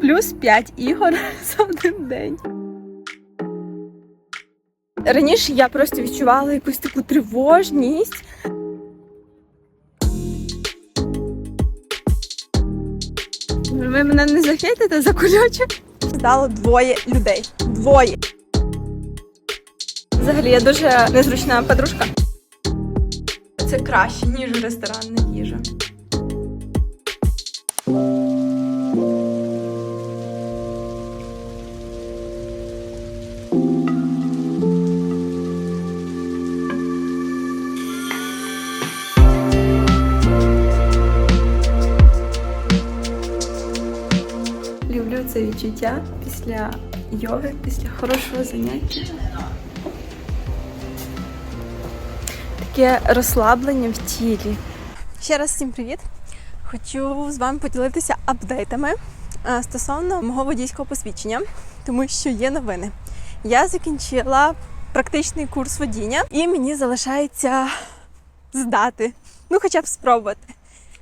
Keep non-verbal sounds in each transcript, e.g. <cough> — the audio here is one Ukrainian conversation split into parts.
плюс 5 ігор <laughs> за один день. Раніше я просто відчувала якусь таку тривожність. Ви мене не захитите за кульочок? Стало двоє людей. Двоє. Взагалі, я дуже незручна подружка. Це краще, ніж ресторанна їжа. Відчуття після йоги, після хорошого заняття. Таке розслаблення в тілі. Ще раз всім привіт! Хочу з вами поділитися апдейтами е, стосовно мого водійського посвідчення, тому що є новини. Я закінчила практичний курс водіння, і мені залишається здати, ну хоча б спробувати.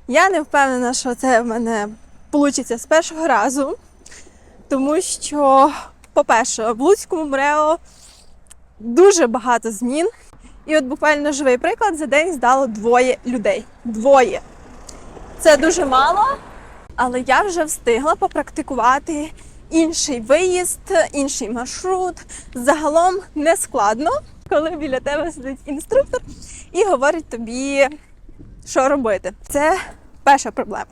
Я не впевнена, що це в мене вийде з першого разу, тому що, по-перше, в Луцькому МРЕО дуже багато змін. І от буквально живий приклад за день здало двоє людей. Двоє. Це дуже мало, але я вже встигла попрактикувати інший виїзд, інший маршрут. Загалом не складно, коли біля тебе сидить інструктор і говорить тобі, що робити. Це перша проблема.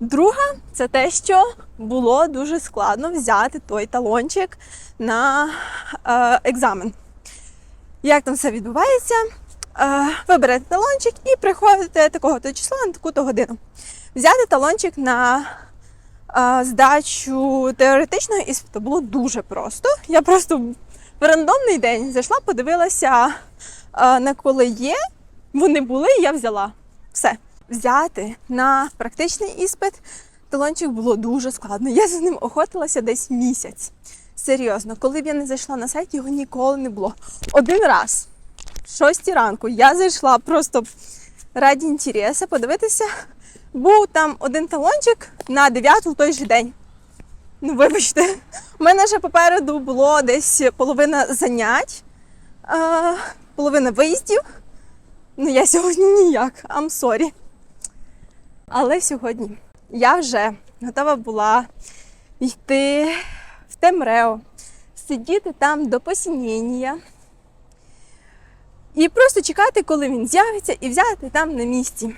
Друга це те, що було дуже складно взяти той талончик на е, екзамен. Як там все відбувається? Е, ви берете талончик і приходите такого-то числа на таку-то годину. Взяти талончик на е, здачу теоретичного іспиту було дуже просто. Я просто в рандомний день зайшла, подивилася, е, на коли є. Вони були, і я взяла. Все. Взяти на практичний іспит талончик було дуже складно. Я за ним охотилася десь місяць. Серйозно, коли б я не зайшла на сайт, його ніколи не було. Один раз, в 6 ранку, я зайшла просто раді інтересу подивитися. Був там один талончик на 9 в той же день. Ну, вибачте, у мене ще попереду було десь половина занять, половина виїздів. Ну, я сьогодні ніяк, I'm sorry. Але сьогодні я вже готова була йти в Темрео, сидіти там до посінення і просто чекати, коли він з'явиться, і взяти там на місці.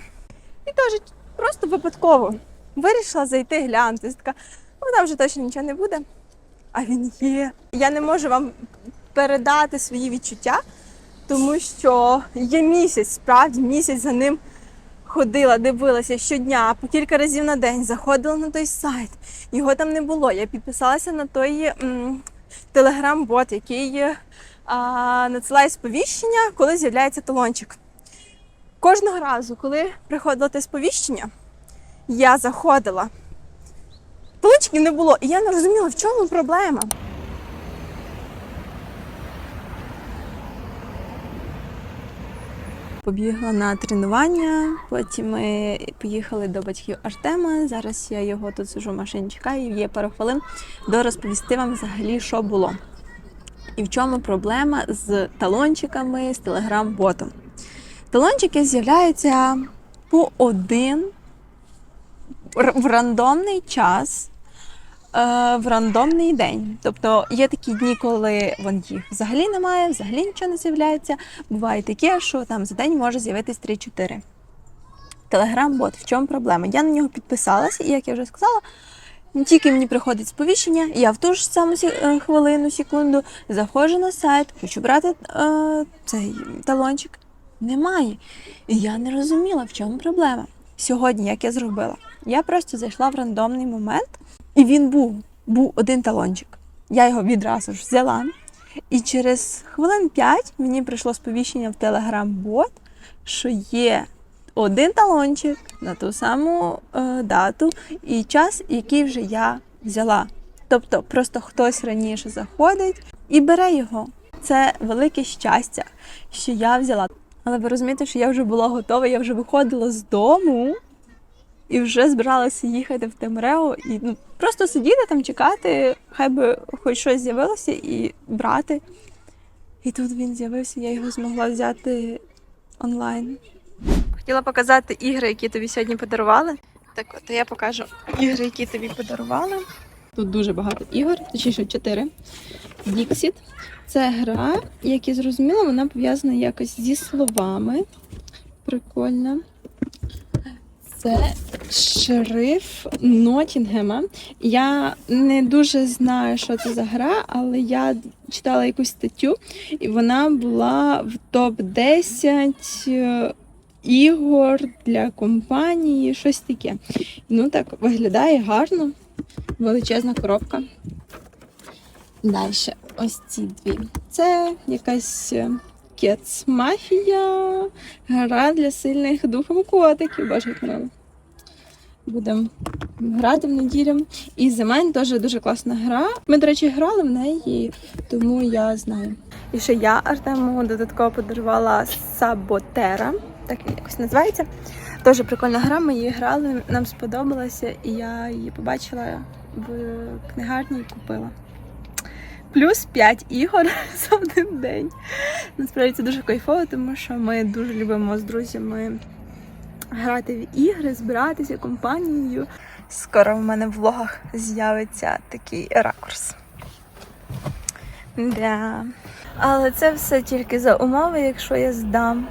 І теж просто випадково вирішила зайти глянути. Така, ну там вже точно нічого не буде. А він є. Я не можу вам передати свої відчуття, тому що є місяць, справді місяць за ним ходила, дивилася щодня, по кілька разів на день, заходила на той сайт. Його там не було. Я підписалася на той телеграм-бот, який а, надсилає сповіщення, коли з'являється талончик. Кожного разу, коли приходило те сповіщення, я заходила. Талончиків не було, і я не розуміла, в чому проблема. Побігла на тренування, потім ми поїхали до батьків Артема. Зараз я його тут сижу в машині, чекаю, є пару хвилин до розповісти вам взагалі, що було. І в чому проблема з талончиками, з телеграм-ботом. Талончики з'являються по один в рандомний час. Е, В рандомний день. Тобто є такі дні, коли вон їх взагалі немає, взагалі нічого не з'являється. Буває таке, що там за день може з'явитись 3-4. Телеграм-бот, в чому проблема? Я на нього підписалася, і як я вже сказала, тільки мені приходить сповіщення, я в ту ж саму е, хвилину, секунду заходжу на сайт, хочу брати е, цей талончик. Немає. І я не розуміла, в чому проблема. Сьогодні, як я зробила, я просто зайшла в рандомний момент, і він був. Був один талончик. Я його відразу ж взяла. І через хвилин 5 мені прийшло сповіщення в Telegram-бот, що є один талончик на ту саму е, дату і час, який вже я взяла. Тобто просто хтось раніше заходить і бере його. Це велике щастя, що я взяла. Але ви розумієте, що я вже була готова, я вже виходила з дому. І вже збиралася їхати в Темрео і ну, просто сидіти там, чекати, хай би хоч щось з'явилося і брати. І тут він з'явився, я його змогла взяти онлайн. Хотіла показати ігри, які тобі сьогодні подарували. Так от я покажу ігри, які тобі подарували. Тут дуже багато ігор, точніше чотири. Dixit. Це гра, як я зрозуміла, вона пов'язана якось зі словами. Прикольно. Це шериф Нотінгема. Я не дуже знаю, що це за гра, але я читала якусь статтю, і вона була в топ-10 ігор для компанії, щось таке. Ну так, виглядає гарно. Величезна коробка. Далі, ось ці дві. Це якась кец мафія, гра для сильних духом котиків. Боже, мило. Будемо грати в неділю. І за мене теж дуже класна гра. Ми, до речі, грали в неї, тому я знаю. І ще я Артему додатково подарувала Саботера, так він якось називається. Дуже прикольна гра, ми її грали, нам сподобалося, і я її побачила в книгарні і купила. Плюс 5 ігор <laughs> за один день. Насправді це дуже кайфово, тому що ми дуже любимо з друзями грати в ігри, збиратися компанією. Скоро в мене в влогах з'явиться такий ракурс. Да. Але це все тільки за умови, якщо я здам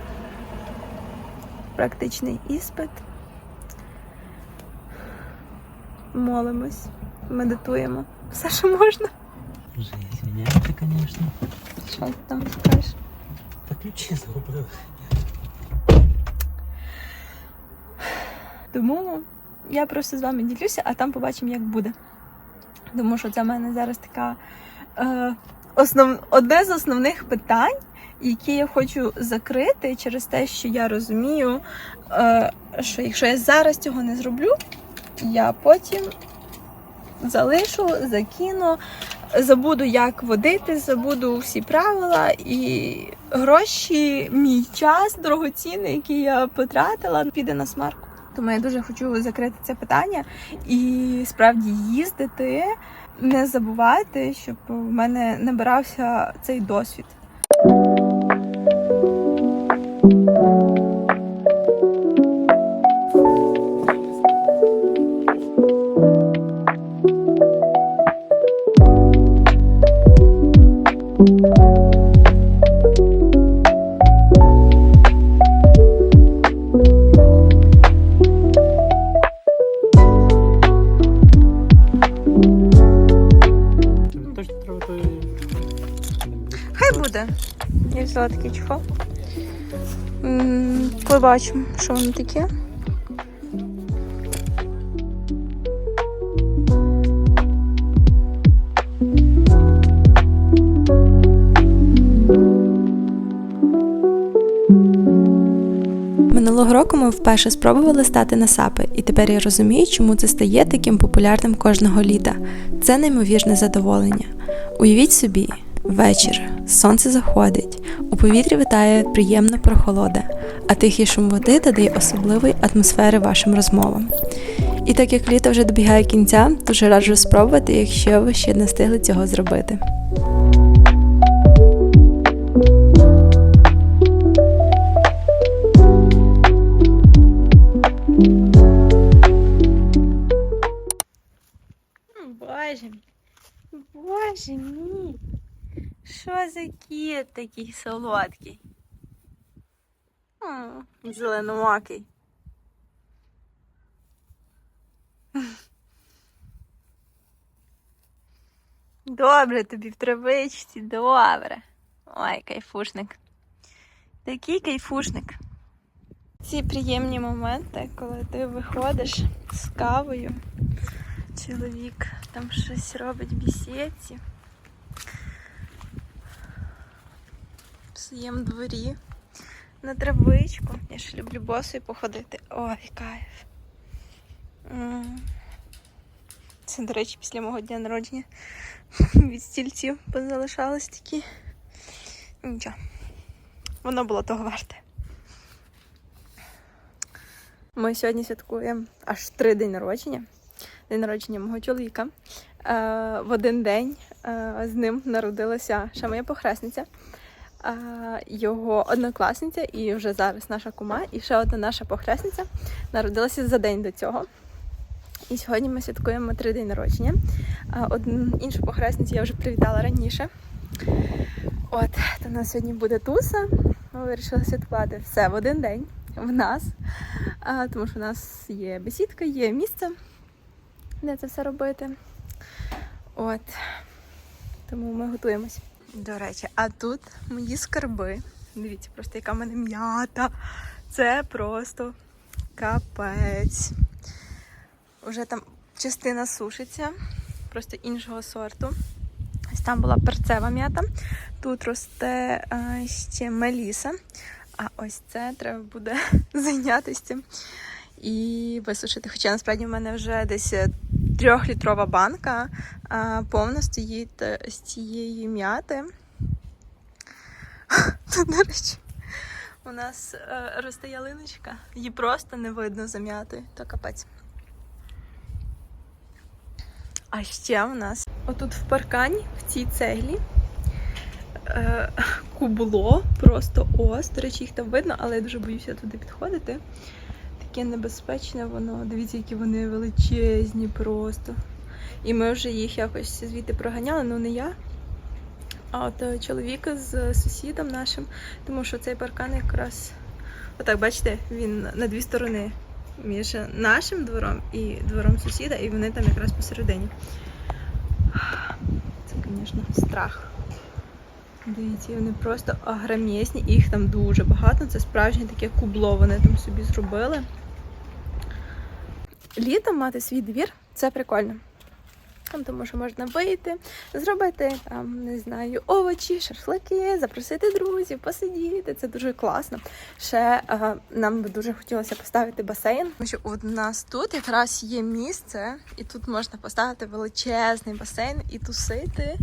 практичний іспит. Молимось, медитуємо. Все, що можна. Уже извиняемся, конечно. Що ти там скажеш? Та ключі загубили. Тому я просто з вами ділюся, а там побачимо, як буде. Тому що це в мене зараз така е, основ, одне з основних питань, які я хочу закрити через те, що я розумію, е, що якщо я зараз цього не зроблю, я потім залишу, закину, забуду, як водити, забуду всі правила і гроші, мій час дорогоцінний, який я потратила, піде на смарку. Тому я дуже хочу закрити це питання і справді їздити, не забувати, щоб в мене набирався цей досвід. Взяла такий чехол. Побачимо, що воно таке. Минулого року ми вперше спробували стати на сапи, і тепер я розумію, чому це стає таким популярним кожного літа. Це неймовірне задоволення. Уявіть собі, вечір, сонце заходить, у повітрі витає приємна прохолода, а тихий шум води додає особливої атмосфери вашим розмовам. І так як літо вже добігає кінця, дуже раджу спробувати, якщо ви ще не встигли цього зробити. Боже. Боже мій. Що за кіт такий солодкий? М, Зеленоокий. Добре тобі в травичці, добре. Ой, кайфушник. Такий кайфушник. Ці приємні моменти, коли ти виходиш з кавою, чоловік там щось робить в бісідці. Своєму дворі. На травичку. Я ж люблю босою походити. Ой, кайф. Це, до речі, після мого дня народження <laughs> від стільців позалишались такі. Нічого. Воно було того варте. Ми сьогодні святкуємо аж три день народження. День народження мого чоловіка. Е, в один день е, з ним народилася ще моя похресниця, його однокласниця, і вже зараз наша кума, і ще одна наша похресниця народилася за день до цього. І сьогодні ми святкуємо три день народження. Одну іншу похресницю я вже привітала раніше. От, то у нас сьогодні буде туса. Ми вирішили святкувати все в один день в нас, а, тому що в нас є бесідка, є місце, де це все робити. От. Тому ми готуємось. До речі, а тут мої скарби. Дивіться, просто яка в мене м'ята. Це просто капець. Уже там частина сушиться, просто іншого сорту. Ось там була перцева м'ята. Тут росте а, ще меліса. А ось це треба буде <laughs> зайнятися і висушити. Хоча насправді в мене вже десь е, трьохлітрова банка повна стоїть е, з цієї м'яти. <laughs> До речі, у нас е, росте ялиночка. Її просто не видно за м'ятою. То капець. А ще у нас отут в паркані, в цій цеглі, е, кубло, просто ос. До речі, їх там видно, але я дуже боюся туди підходити. Таке небезпечне воно. Дивіться, які вони величезні просто. І ми вже їх якось звідти проганяли, ну не я. А от е, чоловік з сусідом нашим, тому що цей паркан якраз, отак, бачите, він на дві сторони між нашим двором і двором сусіда, і вони там якраз посередині. Це, звісно, страх. Дивіться, вони просто агромісні, їх там дуже багато. Це справжнє таке кубло вони там собі зробили. Літом мати свій двір це прикольно. Тому що можна вийти, зробити там, не знаю, овочі, шашлики, запросити друзів, посидіти. Це дуже класно. Ще е, нам би дуже хотілося поставити басейн. Тому що у нас тут якраз є місце, і тут можна поставити величезний басейн і тусити.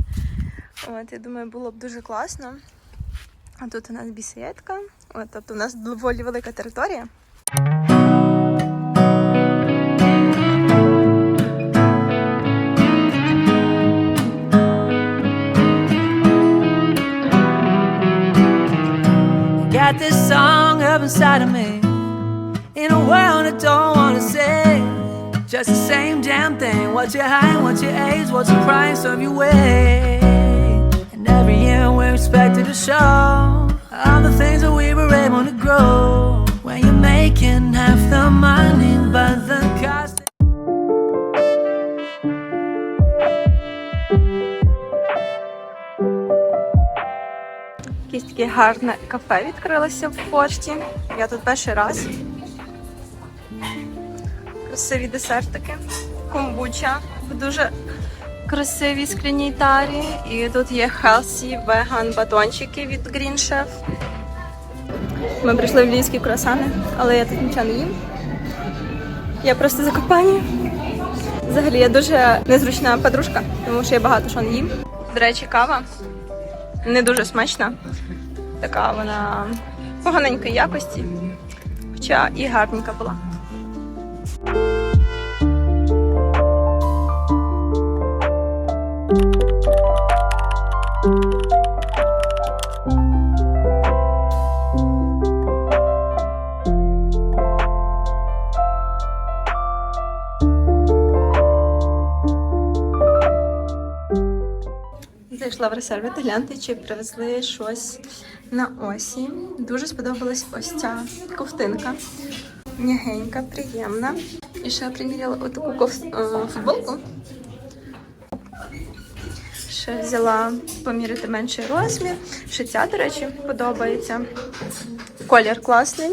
От, я думаю, було б дуже класно. А тут у нас бісідка. Тобто у нас доволі велика територія. Inside of me. In a world I don't wanna say Just the same damn thing. What's your height, what's your age, what's the price of your way And every year we're expected to show All the things that we were able to grow. When you're making half the money But the cost таке гарне кафе відкрилося в пошті. Я тут перший раз. Красиві десертики. Комбуча в дуже красивій скляній тарі. І тут є healthy веган батончики від Green Chef. Ми прийшли в львівські круасани, але я тут нічого не їм. Я просто закопані. Взагалі я дуже незручна подружка, тому що я багато що не їм. До речі, кава не дуже смачна. Така вона поганенької якості, хоча і гарненька була. Зайшла в ресерві гляньте, чи привезли щось на осі. Дуже сподобалась ось ця ковтинка. М'ягенька, приємна. І ще приміряла отаку ков- е, футболку. Ще взяла поміряти менший розмір. Ще ця, до речі, подобається. Колір класний.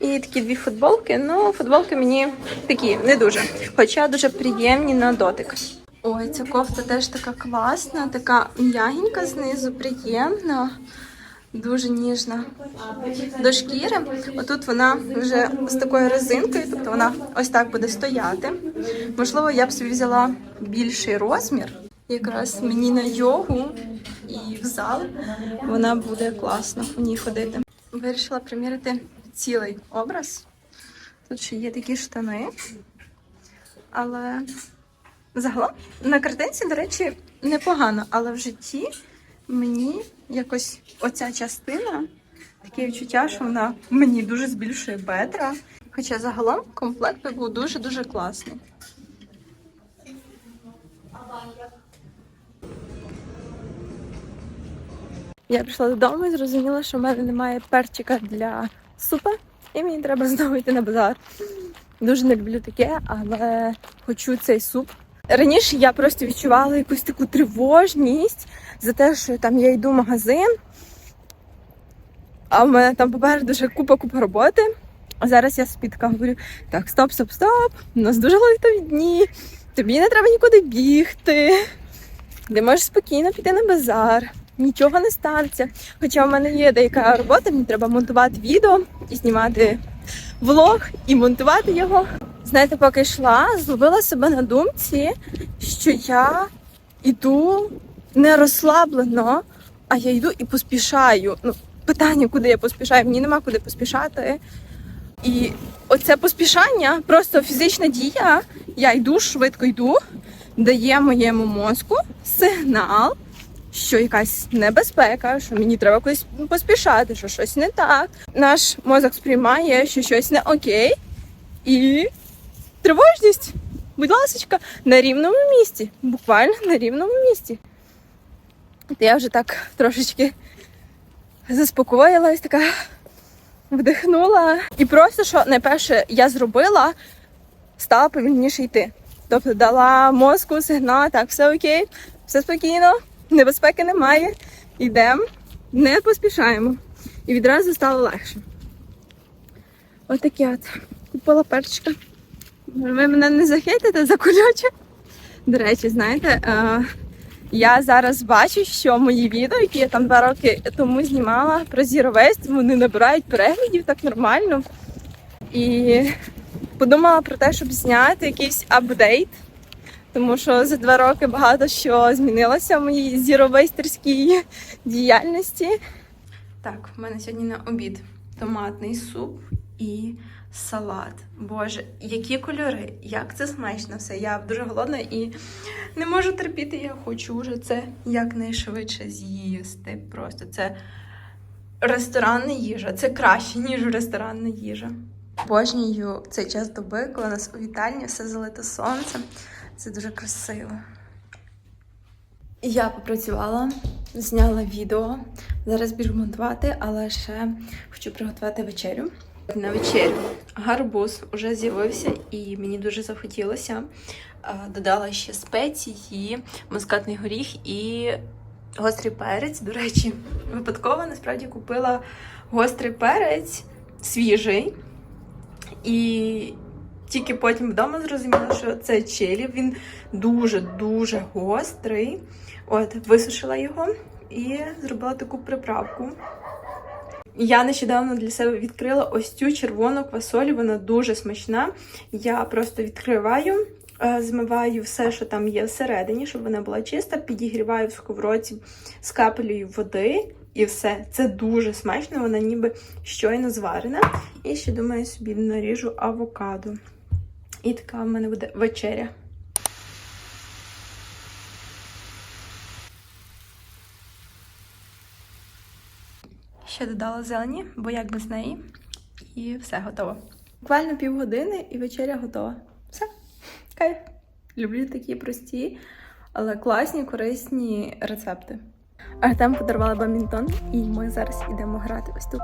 І такі дві футболки. Ну, футболки мені такі не дуже. Хоча дуже приємні на дотик. Ой, ця кофта теж така класна, така м'ягенька знизу, приємна, дуже ніжна до шкіри. Отут вона вже з такою резинкою, тобто вона ось так буде стояти. Можливо, я б собі взяла більший розмір, якраз мені на йогу і в зал вона буде класно у ній ходити. Вирішила приміряти цілий образ. Тут ще є такі штани. Але загалом на картинці, до речі, непогано, але в житті мені якось оця частина, таке відчуття, що вона мені дуже збільшує бедра. Хоча загалом комплект був дуже-дуже класний. Я прийшла додому і зрозуміла, що в мене немає перчика для супа, і мені треба <laughs> знову йти на базар. Дуже не люблю таке, але хочу цей суп. Раніше я просто відчувала якусь таку тривожність за те, що там я йду в магазин, а в мене там попереду вже купа-купа роботи. А зараз я собі така говорю: так, стоп, стоп, стоп, у нас дуже лайтові дні, тобі не треба нікуди бігти. Ти можеш спокійно піти на базар, нічого не станеться. Хоча в мене є деяка робота, мені треба монтувати відео і знімати влог і монтувати його. Знаєте, поки йшла, зловила себе на думці, що я йду не розслаблено, а я йду і поспішаю. Ну, питання, куди я поспішаю, мені нема куди поспішати. І оце поспішання, просто фізична дія. Я йду, швидко йду, дає моєму мозку сигнал, що якась небезпека, що мені треба кудись поспішати, що щось не так. Наш мозок сприймає, що щось не окей, і тривожність, будь ласка, на рівному місці, буквально на рівному місці. От я вже так трошечки заспокоїлась, така вдихнула. І просто що найперше я зробила, стала повільніше йти. Тобто дала мозку сигнал, так, все окей, все спокійно, небезпеки немає. Йдемо, не поспішаємо. І відразу стало легше. Отаке от. Купила перчика. Ви мене не захитите за кульочок. До речі, знаєте, е, я зараз бачу, що мої відео, які я там два роки тому знімала про Zero Waste, вони набирають переглядів так нормально. І подумала про те, щоб зняти якийсь апдейт, тому що за два роки багато що змінилося в моїй зіровейстерській діяльності. Так, в мене сьогодні на обід томатний суп і салат. Боже, які кольори, як це смачно все. Я дуже голодна і не можу терпіти. Я хочу вже це якнайшвидше з'їсти. Просто це ресторанна їжа. Це краще, ніж ресторанна їжа. Обожнюю цей час доби, коли у нас у вітальні все залито сонцем. Це дуже красиво. Я попрацювала, зняла відео. Зараз біжу монтувати, але ще хочу приготувати вечерю. На вечерю гарбуз вже з'явився і мені дуже захотілося. Додала ще спеції, мускатний горіх і гострий перець. До речі, випадково насправді купила гострий перець свіжий. І тільки потім вдома зрозуміла, що це челі. Він дуже-дуже гострий. От, висушила його і зробила таку приправку. Я нещодавно для себе відкрила ось цю червону квасолю, вона дуже смачна. Я просто відкриваю, е, змиваю все, що там є всередині, щоб вона була чиста, підігріваю в сковородці з капелею води. І все, це дуже смачно, вона ніби щойно зварена. І ще думаю, собі наріжу авокадо. І така в мене буде вечеря. Ще додала зелені, бо як без неї. І все готово. Буквально півгодини і вечеря готова. Все, кайф. Люблю такі прості, але класні, корисні рецепти. Артем подарувала бамінтон, і ми зараз йдемо грати ось тут.